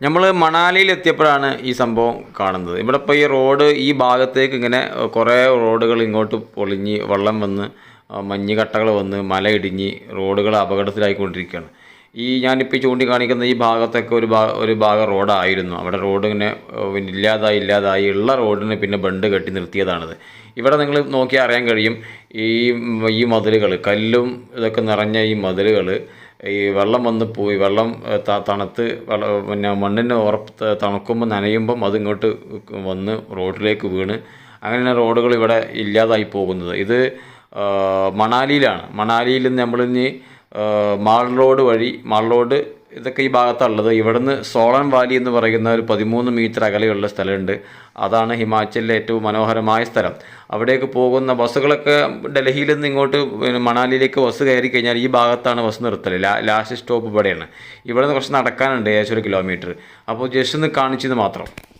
നമ്മൾ മണാലിയിൽ എത്തിയപ്പോഴാണ് ഈ സംഭവം കാണുന്നത്. ഇവിടെ ഇപ്പോൾ ഈ റോഡ് ഈ ഭാഗത്തേക്ക് ഇങ്ങനെ കുറേ റോഡുകൾ ഇങ്ങോട്ട് പൊളിഞ്ഞ് വെള്ളം വന്ന് മഞ്ഞുകട്ടകൾ മഞ്ഞ് കട്ടകൾ വന്ന് മല ഇടിഞ്ഞ് റോഡുകൾ അപകടത്തിലായിക്കൊണ്ടിരിക്കുകയാണ്. ഈ ഞാനിപ്പോൾ ചൂണ്ടിക്കാണിക്കുന്ന ഈ ഭാഗത്തൊക്കെ ഒരു ഭാഗ ഒരു ഭാഗം റോഡായിരുന്നു. അവിടെ റോഡ് ഇങ്ങനെ ഇല്ലാതായി ഇല്ലാതായി ഉള്ള റോഡിന് പിന്നെ ബണ്ട് കെട്ടി നിർത്തിയതാണിത്. ഇവിടെ നിങ്ങൾ നോക്കി അറിയാൻ കഴിയും ഈ ഈ മതിലുകൾ കല്ലും ഇതൊക്കെ നിറഞ്ഞ ഈ മതിലുകൾ ഈ വെള്ളം വന്ന് പോയി വെള്ളം തണുത്ത് പിന്നെ മണ്ണിന് ഉറപ്പ് തണുക്കുമ്പോൾ നനയുമ്പം അതിങ്ങോട്ട് വന്ന് റോഡിലേക്ക് വീണ്. അങ്ങനെ റോഡുകൾ ഇവിടെ ഇല്ലാതായി പോകുന്നത്. ഇത് മണാലിയിലാണ്. മണാലിയിൽ നമ്മളിനി ആ, മാൾ റോഡ് വഴി മാൾ റോഡ് ഇതൊക്കെ ഈ ഭാഗത്തുള്ളത്. ഇവിടുന്ന് സോളൻ വാലി എന്ന് പറയുന്ന ഒരു പതിമൂന്ന് മീറ്റർ അകലെയുള്ള സ്ഥലമുണ്ട്. അതാണ് ഹിമാചലിലെ ഏറ്റവും മനോഹരമായ സ്ഥലം. അവിടേക്ക് പോകുന്ന ബസ്സുകളൊക്കെ ഡൽഹിയിൽ നിന്ന് ഇങ്ങോട്ട് മണാലിയിലേക്ക് ബസ് കയറി കഴിഞ്ഞാൽ ഈ ഭാഗത്താണ് ബസ് നിർത്തൽ ലാസ്റ്റ് സ്റ്റോപ്പ് ഇവിടെയാണ്. ഇവിടെ നിന്ന് കുറച്ച് നടക്കാനുണ്ട് ഏകദേശം ഒരു കിലോമീറ്റർ. അപ്പോൾ ജസ്റ്റ് ഒന്ന് കാണിച്ചത് മാത്രം.